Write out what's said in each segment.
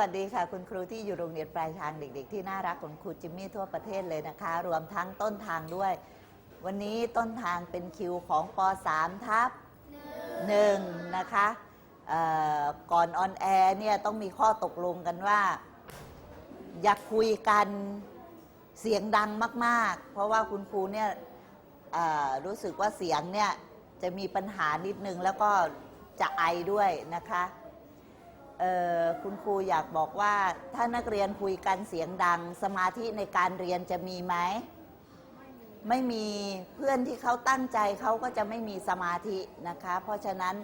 วัสดีค่ะ คุณครูที่อยู่โรงเรียนปลายทางเด็ก ๆ ที่น่ารักของครูจิมมี่ทั่วประเทศเลยนะคะ รวมทั้งต้นทางด้วย วันนี้ต้นทางเป็นคิวของป .3 ทับหนึ่งนะคะก่อนออนแอร์เนี่ยต้องมีข้อตกลงกันว่า อย่าคุยกันเสียงดังมาก ๆ เพราะว่าคุณครูเนี่ยรู้สึกว่าเสียงเนี่ยจะมีปัญหานิดนึงแล้วก็จะไอด้วยนะคะ คุณครูอยากบอกว่า ถ้านักเรียนคุยกันเสียงดัง สมาธิในการเรียนจะมีไหมไม่มีเพื่อนที่เขาตั้งใจเขาก็จะไม่มีสมาธินะคะ เพราะฉะนั้น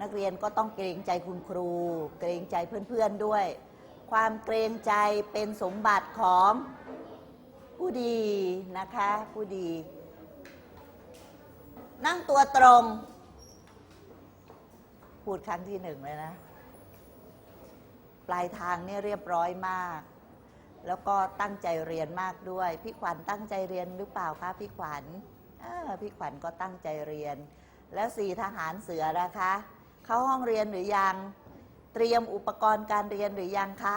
นักเรียนก็ต้องเกรงใจคุณครู เกรงใจเพื่อนๆด้วย ความเกรงใจเป็นสมบัติของผู้ดีนะคะผู้ดี นั่งตัวตรง พูดครั้งที่หนึ่งเลยนะ ปลายทางเนี่ยเรียบร้อยมาก แล้วก็ตั้งใจเรียนมากด้วย พี่ขวัญตั้งใจเรียนหรือเปล่าคะพี่ขวัญพี่ขวัญก็ตั้งใจเรียน แล้วสี่ทหารเสือนะคะ เข้าห้องเรียนหรือยัง เตรียมอุปกรณ์การเรียนหรือยังคะ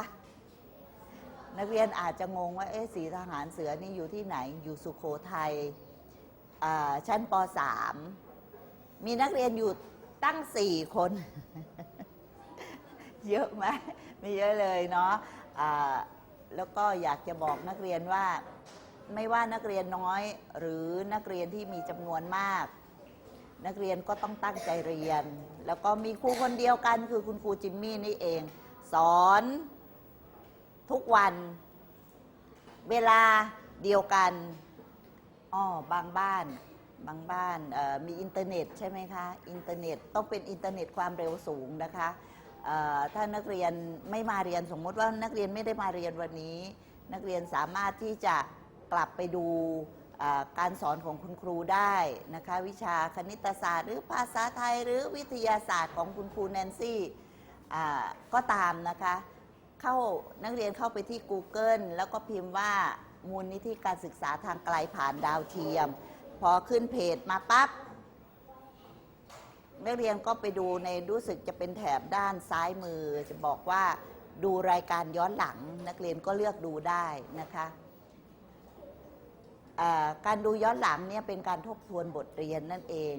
นักเรียนอาจจะงงว่าเอ๊ะสีทหารเสือนี่อยู่ที่ไหนอยู่สุโขทัยชั้นป .3 มีนักเรียนอยู่ตั้งสี่คน เยอะไหมไม่เยอะเลยเนาะอ่าแล้วก็อยากจะบอกนักเรียนว่า ไม่ว่านักเรียนน้อย หรือนักเรียนที่มีจำนวนมาก นักเรียนก็ต้องตั้งใจเรียน แล้วก็มีครูคนเดียวกันคือคุณครูจิมมี่นี่เอง สอนทุกวัน เวลาเดียวกันอ๋อบางบ้านบางบ้านมีอินเทอร์เน็ตใช่ไหมคะ อินเทอร์เน็ตต้องเป็นอินเทอร์เน็ตความเร็วสูงนะคะ ถ้านักเรียนไม่มาเรียนสมมติว่านักเรียนไม่ได้มาเรียนวันนี้ นักเรียนสามารถที่จะกลับไปดูการสอนของคุณครูได้นะคะวิชาคณิตศาสตร์หรือภาษาไทยหรือวิทยาศาสตร์ของคุณครูแนนซี่ก็ตามนะคะเข้านักเรียนเข้าไปที่ Google แล้วก็พิมพ์ว่ามูลนิธิการศึกษาทางไกลผ่านดาวเทียม พอขึ้นเพจมาปั๊บ นักเรียนก็ไปดูในรู้สึกจะเป็นแถบด้านซ้ายมือ จะบอกว่าดูรายการย้อนหลัง นักเรียนก็เลือกดูได้นะคะการดูย้อนหลังเนี่ยเป็นการทบทวนบทเรียนนั่นเอง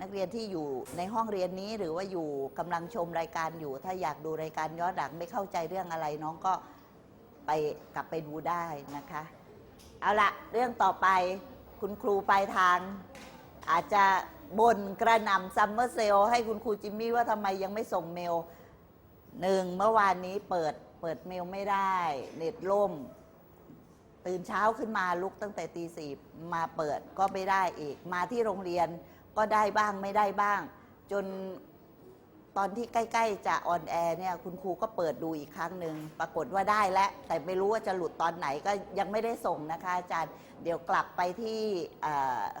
นักเรียนที่อยู่ในห้องเรียนนี้หรือว่าอยู่กำลังชมรายการอยู่ ถ้าอยากดูรายการย้อนหลังไม่เข้าใจเรื่องอะไรน้องก็ไปกลับไปดูได้นะคะ เอาละเรื่องต่อไปคุณครูปลายทางอาจจะ บ่นกระหน่ำซัมเมอร์เซลให้คุณครูจิมมี่ว่าทำไมยังไม่ส่งเมลหนึ่งเมื่อวานนี้เปิดเปิดเมลไม่ได้ เน็ตล่ม ตื่นเช้าขึ้นมาลุกตั้งแต่ตีสี่มาเปิดก็ไม่ได้อีก มาที่โรงเรียนก็ได้บ้างไม่ได้บ้าง จน ตอนที่ใกล้ๆจะออนแอร์เนี่ยคุณครูก็เปิดดูอีกครั้งหนึ่งปรากฏว่าได้แล้ว แต่ไม่รู้ว่าจะหลุดตอนไหนก็ยังไม่ได้ส่งนะคะอาจารย์ เดี๋ยวกลับไปที่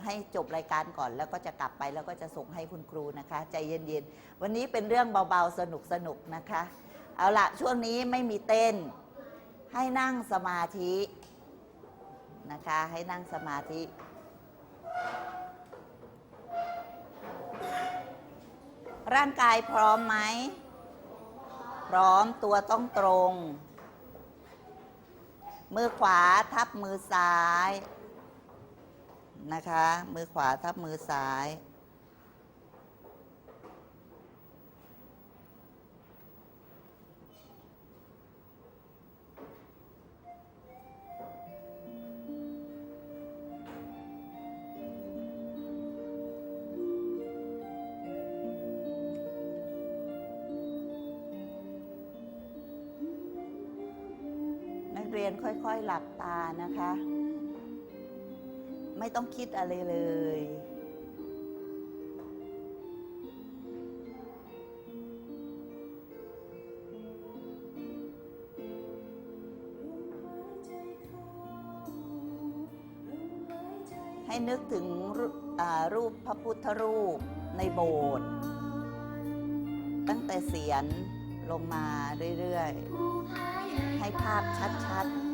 ให้จบรายการก่อน แล้วก็จะกลับไปแล้วก็จะส่งให้คุณครูนะคะ ใจเย็นๆ วันนี้เป็นเรื่องเบาๆ สนุกๆนะคะ เอาละช่วงนี้ไม่มีเต้น ให้นั่งสมาธินะคะ ให้นั่งสมาธิ ร่างกายพร้อมไหม พร้อมตัวต้องตรง มือขวาทับมือซ้ายนะคะ มือขวาทับมือซ้าย เรียนค่อยๆหลับตานะคะ ไม่ต้องคิดอะไรเลย ให้นึกถึงรูอ่ารูปพระพุทธรูปในโบสถ์ตั้งแต่เสียน ลงมาเรื่อยๆ ให้ภาพชัดๆ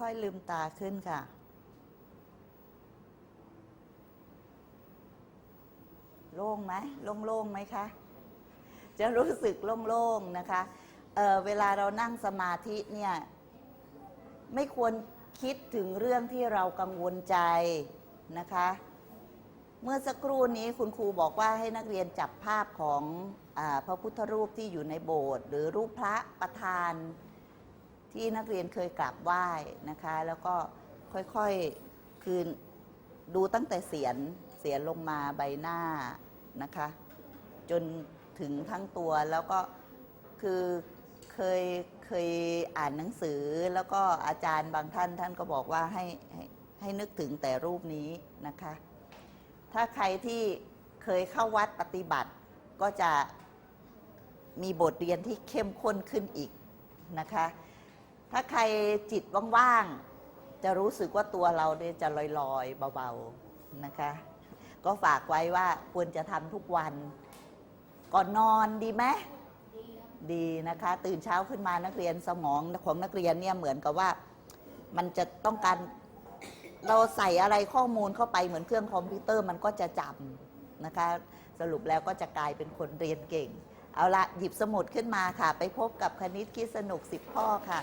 ค่อยๆลืมตาขึ้นค่ะ โล่งไหมโล่งๆไหมคะ จะรู้สึกโล่งๆนะคะเเวลาเรานั่งสมาธิเนี่ยไม่ควรคิดถึงเรื่องที่เรากังวลใจนะคะ เมื่อสักครู่นี้คุณครูบอกว่าให้นักเรียนจับภาพของอพระพุทธรูปที่อยู่ในโบสถ์หรือรูปพระประธาน ที่นักเรียนเคยกราบไหว้นะคะ แล้วก็ค่อยๆคือดูตั้งแต่เสียนเสียนลงมาใบหน้านะคะ จนถึงทั้งตัวแล้วก็คือเคยเคยอ่านหนังสือแล้วก็อาจารย์บางท่านท่านก็บอกว่าให้ให้ให้นึกถึงแต่รูปนี้นะคะ ถ้าใครที่เคยเข้าวัดปฏิบัติก็จะมีบทเรียนที่เข้มข้นขึ้นอีกนะคะ ถ้าใครจิตว่างๆ จะรู้สึกว่าตัวเราเนี่ยจะลอยๆ เบาๆนะคะ ก็ฝากไว้ว่าควรจะทำทุกวัน ก่อนนอนดีไหมดีนะคะ ตื่นเช้าขึ้นมานักเรียนสมองของนักเรียนเนี่ยเหมือนกับว่า มันจะต้องการเราใส่อะไรข้อมูลเข้าไปเหมือนเครื่องคอมพิวเตอร์มันก็จะจำนะคะ สรุปแล้วก็จะกลายเป็นคนเรียนเก่ง เอาละหยิบสมุดขึ้นมาค่ะ ไปพบกับคณิตคิดสนุกสิบข้อค่ะ